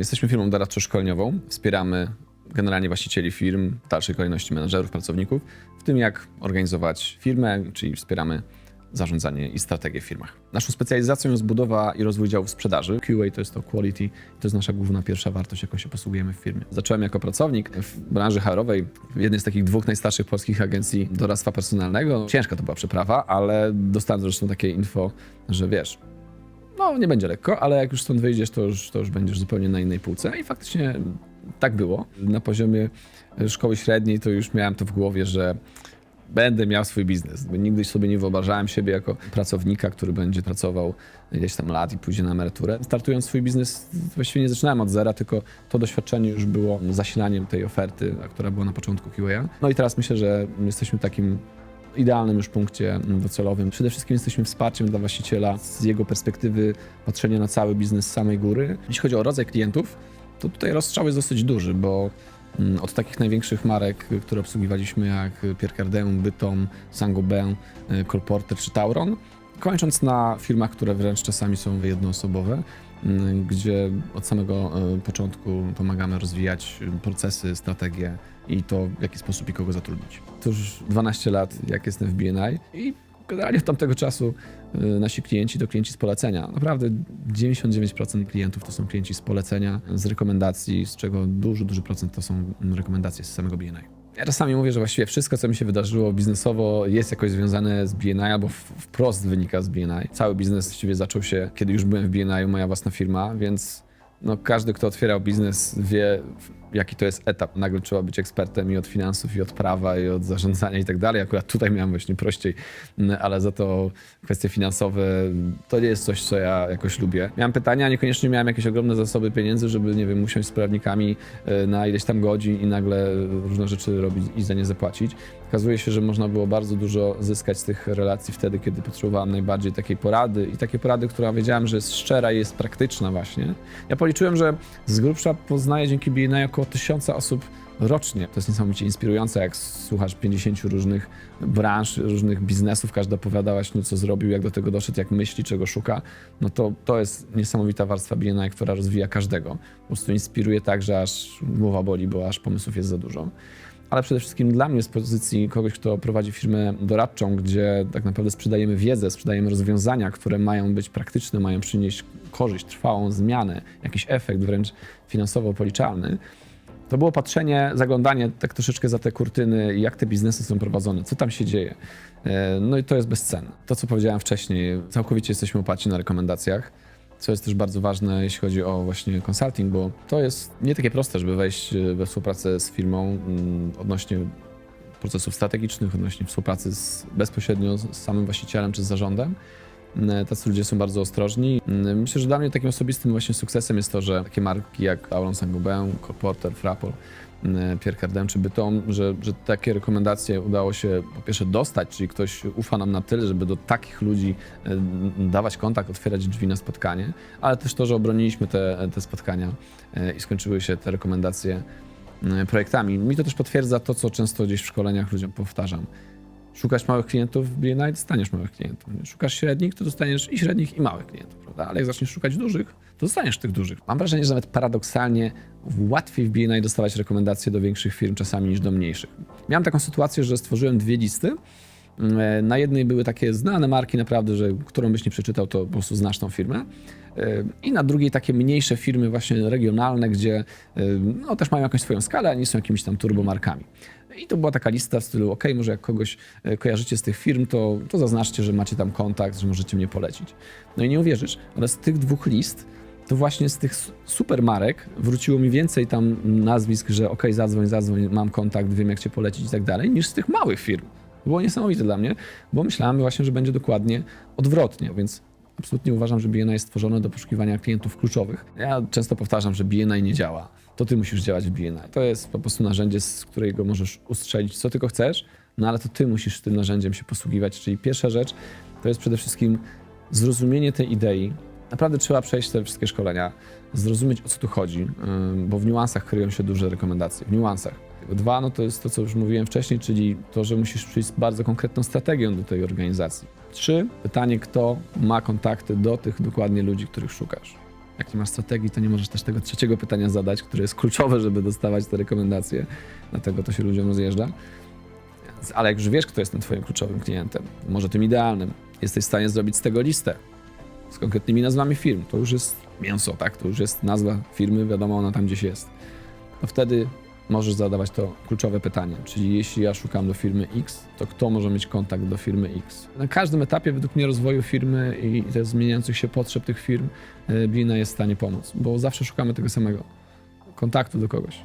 Jesteśmy firmą doradczo-szkoleniową. Wspieramy generalnie właścicieli firm, w dalszej kolejności menedżerów, pracowników, w tym jak organizować firmę, czyli wspieramy zarządzanie i strategię w firmach. Naszą specjalizacją jest budowa i rozwój działów sprzedaży. QA to jest to quality, to jest nasza główna pierwsza wartość, jaką się posługujemy w firmie. Zacząłem jako pracownik w branży HR-owej, w jednej z takich dwóch najstarszych polskich agencji doradztwa personalnego. Ciężka to była przeprawa, ale dostałem zresztą takie info, że wiesz, no nie będzie lekko, ale jak już stąd wyjdziesz, to już, to już będziesz zupełnie na innej półce. I faktycznie tak było. Na poziomie szkoły średniej to już miałem to w głowie, że będę miał swój biznes. Nigdy sobie nie wyobrażałem siebie jako pracownika, który będzie pracował ileś tam lat i pójdzie na emeryturę. Startując swój biznes, właściwie nie zaczynałem od zera, tylko to doświadczenie już było zasilaniem tej oferty, która była na początku QA. No i teraz myślę, że jesteśmy takim idealnym już punkcie docelowym. Przede wszystkim jesteśmy wsparciem dla właściciela z jego perspektywy patrzenia na cały biznes z samej góry. Jeśli chodzi o rodzaj klientów, to tutaj rozstrzał jest dosyć duży, bo mm, od takich największych marek, które obsługiwaliśmy jak Pierre Cardin, Bytom, Saint-Gobain, y, Colporter czy Tauron, kończąc na firmach, które wręcz czasami są jednoosobowe, mm, gdzie od samego y, początku pomagamy rozwijać procesy, strategie i to, w jaki sposób i kogo zatrudnić. To już 12 lat, jak jestem w BNI i generalnie od tamtego czasu y, nasi klienci to klienci z polecenia. Naprawdę 99% klientów to są klienci z polecenia, z rekomendacji, z czego duży, duży procent to są rekomendacje z samego BNI. Ja czasami mówię, że właściwie wszystko, co mi się wydarzyło biznesowo, jest jakoś związane z BNI albo wprost wynika z BNI. Cały biznes właściwie zaczął się, kiedy już byłem w BNI, moja własna firma, więc no, każdy, kto otwierał biznes, wie, jaki to jest etap. Nagle trzeba być ekspertem i od finansów, i od prawa, i od zarządzania i tak dalej. Akurat tutaj miałem właśnie prościej, mm, ale za to kwestie finansowe to nie jest coś, co ja jakoś lubię. Miałem pytania, niekoniecznie miałem jakieś ogromne zasoby pieniędzy, żeby, nie wiem, usiąść z prawnikami e, na ileś tam godzin i nagle różne rzeczy robić i za nie zapłacić. Okazuje się, że można było bardzo dużo zyskać z tych relacji wtedy, kiedy potrzebowałem najbardziej takiej porady i takiej porady, która wiedziałem, że jest szczera i jest praktyczna właśnie. Ja policzyłem, że z grubsza poznaję dzięki BNI około tysiąca osób rocznie. To jest niesamowicie inspirujące, jak słuchasz 50 różnych branż, różnych biznesów, każdy opowiada właśnie, co zrobił, jak do tego doszedł, jak myśli, czego szuka. No to, to jest niesamowita warstwa BNI, która rozwija każdego. Po prostu inspiruje tak, że aż głowa boli, bo aż pomysłów jest za dużo ale przede wszystkim dla mnie z pozycji kogoś, kto prowadzi firmę doradczą, gdzie tak naprawdę sprzedajemy wiedzę, sprzedajemy rozwiązania, które mają być praktyczne, mają przynieść korzyść, trwałą zmianę, jakiś efekt wręcz finansowo policzalny. To było patrzenie, zaglądanie tak troszeczkę za te kurtyny, jak te biznesy są prowadzone, co tam się dzieje. E, No i to jest bezcenne. To, co powiedziałem wcześniej, całkowicie jesteśmy oparci na rekomendacjach co jest też bardzo ważne, jeśli chodzi o właśnie consulting, bo to jest nie takie proste, żeby wejść e, we współpracę z firmą mm, odnośnie procesów strategicznych, odnośnie współpracy z, bezpośrednio z samym właścicielem czy z zarządem. Mm, Tacy ludzie są bardzo ostrożni. Mm, Myślę, że dla mnie takim osobistym właśnie sukcesem jest to, że takie marki jak Auron Saint-Gobain, Colporter, Frapol, mm, Pierre Cardin czy Bytom, że, że takie rekomendacje udało się po pierwsze dostać, czyli ktoś ufa nam na tyle, żeby do takich ludzi e, dawać kontakt, otwierać drzwi na spotkanie, ale też to, że obroniliśmy te, te spotkania e, i skończyły się te rekomendacje e, projektami. Mi to też potwierdza to, co często gdzieś w szkoleniach ludziom powtarzam. Szukasz małych klientów w BNI, dostaniesz małych klientów. Szukasz średnich, to dostaniesz i średnich, i małych klientów, prawda? Ale jak zaczniesz szukać dużych, to dostaniesz tych dużych. Mam wrażenie, że nawet paradoksalnie łatwiej w BNI dostawać rekomendacje do większych firm czasami niż do mniejszych. Miałem taką sytuację, że stworzyłem dwie listy. E, Na jednej były takie znane marki, naprawdę, że którą byś nie przeczytał, to po prostu znasz tą firmę. E, I na drugiej takie mniejsze firmy, właśnie regionalne, gdzie e, no, też mają jakąś swoją skalę, a nie są jakimiś tam turbomarkami. I to była taka lista w stylu, ok, może jak kogoś e, kojarzycie z tych firm, to, to zaznaczcie, że macie tam kontakt, że możecie mnie polecić. No i nie uwierzysz, ale z tych dwóch list, to właśnie z tych s- super marek wróciło mi więcej tam nazwisk, że ok, zadzwoń, zadzwoń, mam kontakt, wiem jak cię polecić i tak dalej, niż z tych małych firm. Było niesamowite dla mnie, bo myślałem właśnie, że będzie dokładnie odwrotnie, więc absolutnie uważam, że BNI jest stworzone do poszukiwania klientów kluczowych. Ja często powtarzam, że BNI nie działa. To ty musisz działać w BNI. To jest po prostu narzędzie, z którego możesz ustrzelić co tylko chcesz, no ale to ty musisz tym narzędziem się posługiwać. Czyli pierwsza rzecz to jest przede wszystkim zrozumienie tej idei. Naprawdę trzeba przejść te wszystkie szkolenia, zrozumieć o co tu chodzi, bo w niuansach kryją się duże rekomendacje. W niuansach. Dwa, no to jest to, co już mówiłem wcześniej, czyli to, że musisz przyjść z bardzo konkretną strategią do tej organizacji. Trzy, pytanie, kto ma kontakty do tych dokładnie ludzi, których szukasz. jak nie masz strategii, to nie możesz też tego trzeciego pytania zadać, które jest kluczowe, żeby dostawać te rekomendacje. Dlatego to się ludziom rozjeżdża. Ale jak już wiesz, kto jest tym twoim kluczowym klientem, może tym idealnym, jesteś w stanie zrobić z tego listę z konkretnymi nazwami firm. To już jest mięso, tak? To już jest nazwa firmy, wiadomo, ona tam gdzieś jest. To wtedy możesz zadawać to kluczowe pytanie. Czyli jeśli ja szukam do firmy X, to kto może mieć kontakt do firmy X? Na każdym etapie, według mnie, rozwoju firmy i też zmieniających się potrzeb tych firm, e, Blina jest w stanie pomóc, bo zawsze szukamy tego samego kontaktu do kogoś.